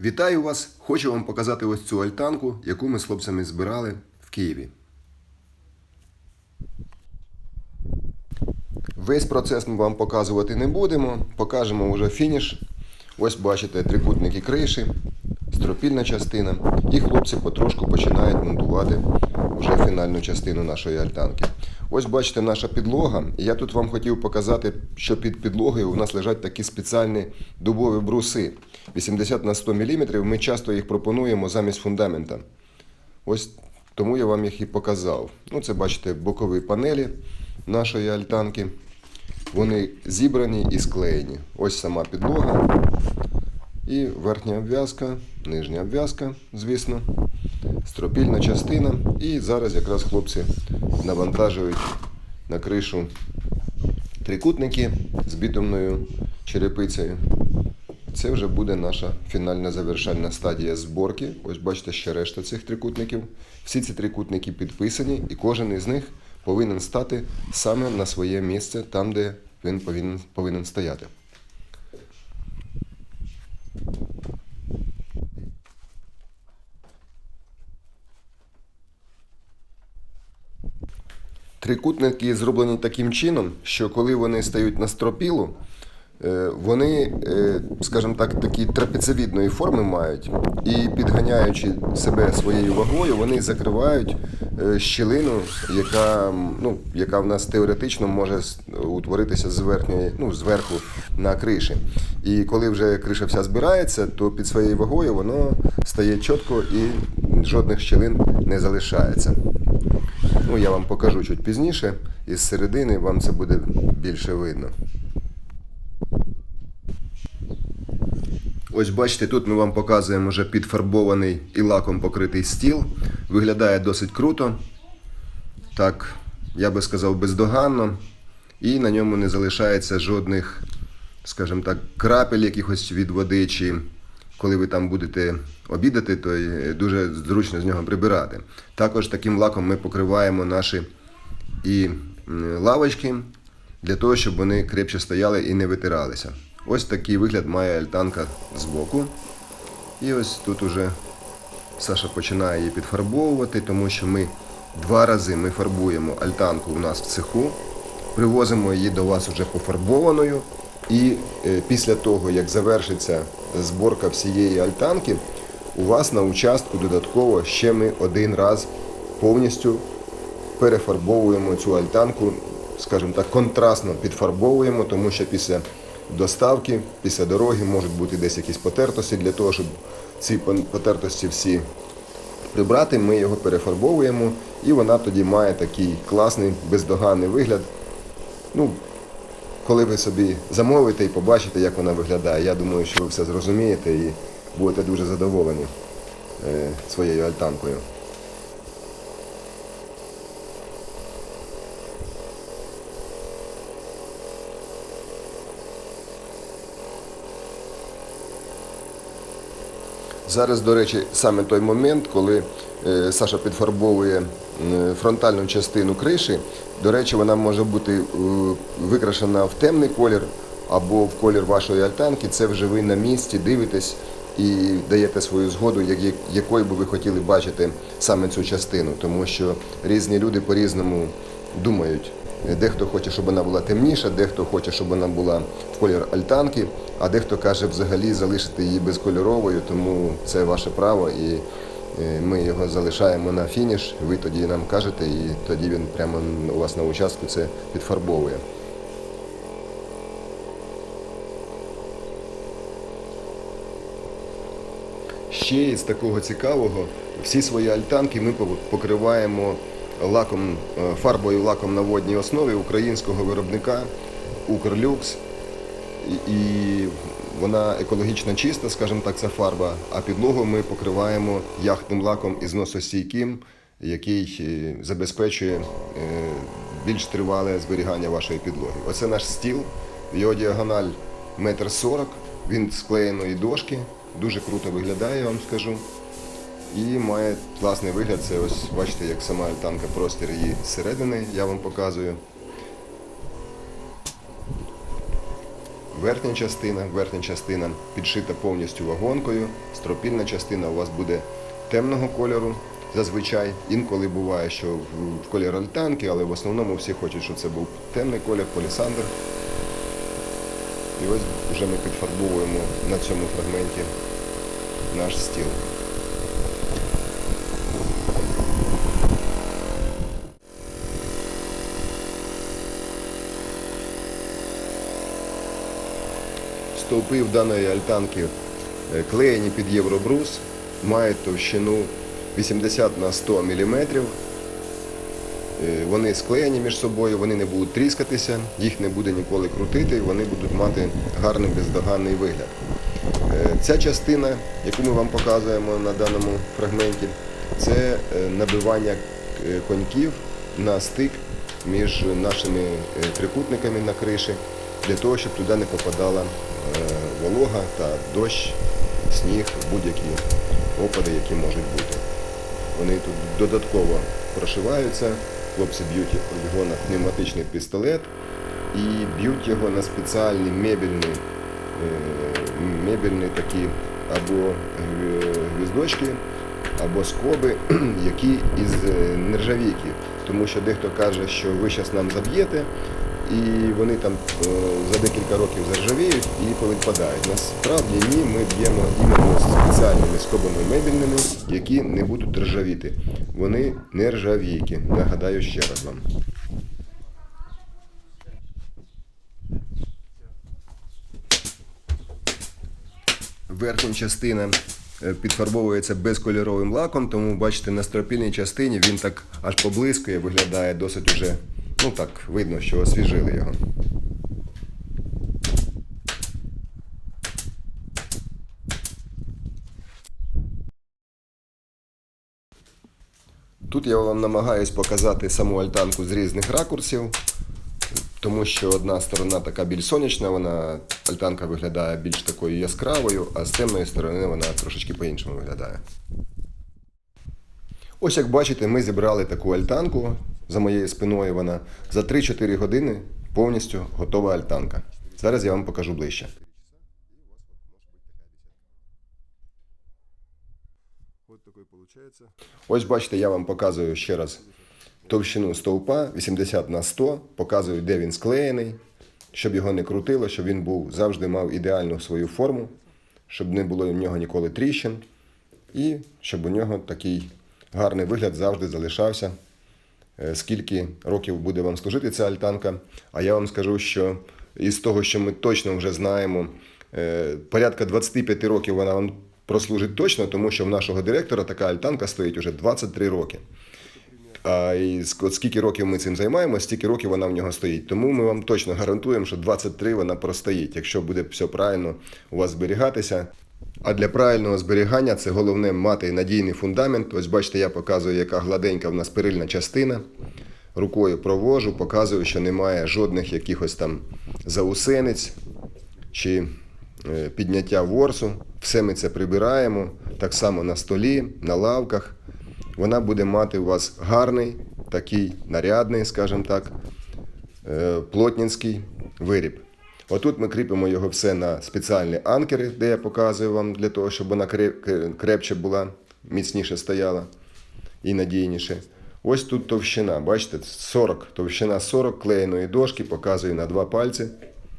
Вітаю вас! Хочу вам показати ось цю альтанку, яку ми з хлопцями збирали в Києві. Весь процес ми вам показувати не будемо, покажемо вже фініш. Ось бачите трикутники криші, стропільна частина. І хлопці потрошку починають монтувати вже фінальну частину нашої альтанки. Ось бачите наша підлога. Я тут вам хотів показати, що під підлогою у нас лежать такі спеціальні дубові бруси. 80 на 100 мм. Ми часто їх пропонуємо замість фундамента. Ось тому я вам їх і показав. Ну, це бачите бокові панелі нашої альтанки. Вони зібрані і склеєні. Ось сама підлога. І верхня обв'язка, нижня обв'язка, звісно, стропільна частина. І зараз якраз хлопці навантажують на кришу трикутники з бітумною черепицею. Це вже буде наша фінальна завершальна стадія зборки. Ось бачите, ще решта цих трикутників. Всі ці трикутники підписані, і кожен із них повинен стати саме на своє місце, там, де він повинен, повинен стояти. Трикутники зроблені таким чином, що коли вони стають на стропілу, е, вони, е, скажімо так, такі трапецевідної форми мають, і підганяючи себе своєю вагою, вони закривають е, щілину, яка, ну, яка в нас теоретично може утворитися з верхньої, ну, зверху на криші. І коли вже криша вся збирається, то під своєю вагою воно стає чітко і жодних щілин не залишається. Ну, я вам покажу чуть пізніше. Із середини вам це буде більше видно. Ось бачите, тут ми вам показуємо вже підфарбований і лаком покритий стіл. Виглядає досить круто. Так, я би сказав, бездоганно. І на ньому не залишається жодних, скажімо так, крапель якихось від води, чи коли ви там будете обідати, то дуже зручно з нього прибирати. Також таким лаком ми покриваємо наші і лавочки для того, щоб вони крепче стояли і не витиралися. Ось такий вигляд має альтанка збоку. І ось тут уже Саша починає її підфарбовувати, тому що ми два рази ми фарбуємо альтанку у нас в цеху, привозимо її до вас вже пофарбованою. І е, після того, як завершиться зборка всієї альтанки, у вас на участку додатково ще ми один раз повністю перефарбовуємо цю альтанку, скажімо так, контрастно підфарбовуємо, тому що після доставки, після дороги можуть бути десь якісь потертості. Для того, щоб ці потертості всі прибрати, ми його перефарбовуємо, і вона тоді має такий класний, бездоганний вигляд. Ну, коли ви собі замовите і побачите, як вона виглядає, я думаю, що ви все зрозумієте і будете дуже задоволені е, своєю альтанкою. Зараз, до речі, саме той момент, коли е, Саша підфарбовує фронтальну частину криші. До речі, вона може бути е, викрашена в темний колір або в колір вашої альтанки. Це вже ви на місці дивитесь і даєте свою згоду, як- як- якою би ви хотіли бачити саме цю частину, тому що різні люди по-різному думають. Дехто хоче, щоб вона була темніша, дехто хоче, щоб вона була в колір альтанки, а дехто каже взагалі залишити її безкольоровою, тому це ваше право і е, ми його залишаємо на фініш. Ви тоді нам кажете, і тоді він прямо у вас на участку це підфарбовує. Ще із такого цікавого, всі свої альтанки ми покриваємо лаком, е, фарбою лаком на водній основі українського виробника Укрлюкс. І- вона екологічно чиста, скажімо так, ця фарба, а підлогу ми покриваємо яхтним лаком із носостійким, який е, забезпечує е, більш тривале зберігання вашої підлоги. Оце наш стіл, його діагональ метр сорок, він з дошки, дуже круто виглядає, я вам скажу. І має класний вигляд. Це ось бачите, як сама альтанка простір її зсередини, я вам показую. верхня частина. Верхня частина підшита повністю вагонкою. Стропільна частина у вас буде темного кольору. Зазвичай інколи буває, що в, кольор альтанки, але в основному всі хочуть, щоб це був темний колір, полісандр. І ось вже ми підфарбовуємо на цьому фрагменті наш стіл. Стовпи в даної альтанки е, клеєні під євробрус, мають товщину 80 на 100 мм. Вони склеєні між собою, вони не будуть тріскатися, їх не буде ніколи крутити, вони будуть мати гарний бездоганний вигляд. Е, Ця частина, яку ми вам показуємо на даному фрагменті, це е, набивання е, коньків на стик між нашими е, трикутниками на криші, для того, щоб туди не попадала е, волога та дощ, сніг, будь-які опади, які можуть бути. Вони тут додатково прошиваються, хлопці б'ють його на пневматичний пістолет і б'ють його на спеціальні мебельні, е, мебельні такі або гвіздочки, або скоби, які із е, нержавійки. Тому що дехто каже, що ви зараз нам заб'єте, і вони там е, за декілька років заржавіють і повідпадають. Насправді ні, ми б'ємо іменно спеціальними скобами мебельними, які не будуть ржавіти. Вони не ржавійки. Нагадаю ще раз вам. Верхня частина е, підфарбовується безкольоровим лаком, тому бачите, на стропільній частині він так аж поблискує, виглядає досить уже, ну так, видно, що освіжили його. Тут я вам намагаюсь показати саму альтанку з різних ракурсів, тому що одна сторона така більш сонячна, вона альтанка виглядає більш такою яскравою, а з темної сторони вона трошечки по-іншому виглядає. Ось як бачите, ми зібрали таку альтанку. За моєю спиною вона за 3-4 години повністю готова альтанка. Зараз я вам покажу ближче. Ось бачите, я вам показую ще раз товщину стовпа 80 на 100, показую, де він склеєний, щоб його не крутило, щоб він був завжди мав ідеальну свою форму, щоб не було в нього ніколи тріщин, і щоб у нього такий гарний вигляд завжди залишався. Е, Скільки років буде вам служити ця альтанка? А я вам скажу, що із того, що ми точно вже знаємо, е, порядка 25 років вона вам прослужить точно, тому що в нашого директора така альтанка стоїть уже 23 роки. А і скільки років ми цим займаємося, стільки років вона в нього стоїть. Тому ми вам точно гарантуємо, що 23 вона простоїть, якщо буде все правильно у вас зберігатися. А для правильного зберігання це головне мати надійний фундамент. Ось бачите, я показую, яка гладенька в нас перильна частина. Рукою провожу, показую, що немає жодних якихось там заусениць чи е, підняття ворсу. Все ми це прибираємо так само на столі, на лавках. Вона буде мати у вас гарний, такий нарядний, скажімо так, е, плотнінський виріб. Отут ми кріпимо його все на спеціальні анкери, де я показую вам для того, щоб вона креп- крепче була, міцніше стояла і надійніше. Ось тут товщина, бачите, 40, товщина 40 клеєної дошки, показую на два пальці.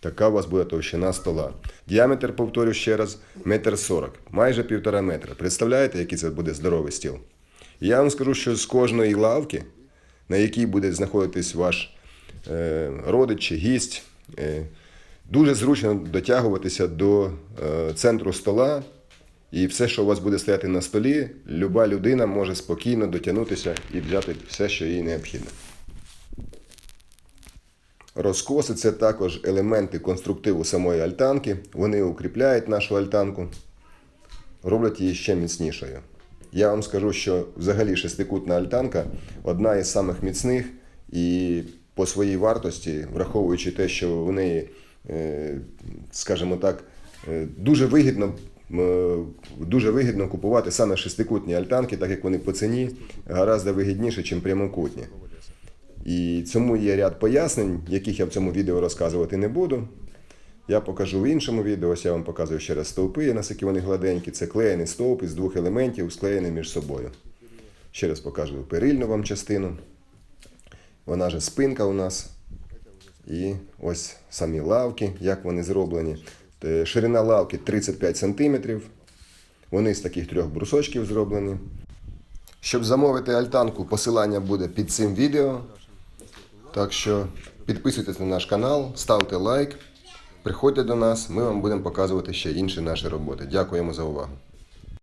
Така у вас буде товщина стола. Діаметр, повторю ще раз, метр 40, майже півтора метра. Представляєте, який це буде здоровий стіл? Я вам скажу, що з кожної лавки, на якій буде знаходитись ваш е, родич чи гість, е, дуже зручно дотягуватися до е, центру стола. І все, що у вас буде стояти на столі, люба людина може спокійно дотягнутися і взяти все, що їй необхідно. Розкоси це також елементи конструктиву самої альтанки. Вони укріпляють нашу альтанку, роблять її ще міцнішою. Я вам скажу, що взагалі шестикутна альтанка одна із самих міцних і по своїй вартості, враховуючи те, що в неї, скажімо так, е, дуже вигідно. е, Дуже вигідно купувати саме шестикутні альтанки, так як вони по ціні гораздо вигідніше, ніж прямокутні. І цьому є ряд пояснень, яких я в цьому відео розказувати не буду. Я покажу в іншому відео. Ось я вам показую ще раз стовпи, наскільки вони гладенькі. Це клеєний стовп із двох елементів, склеєний між собою. Ще раз покажу перильну вам частину. Вона же спинка у нас. І ось самі лавки, як вони зроблені. Е, Ширина лавки 35 см. Вони з таких трьох брусочків зроблені. Щоб замовити альтанку, посилання буде під цим відео. Так що підписуйтесь на наш канал, ставте лайк, приходьте до нас, ми вам будемо показувати ще інші наші роботи. Дякуємо за увагу.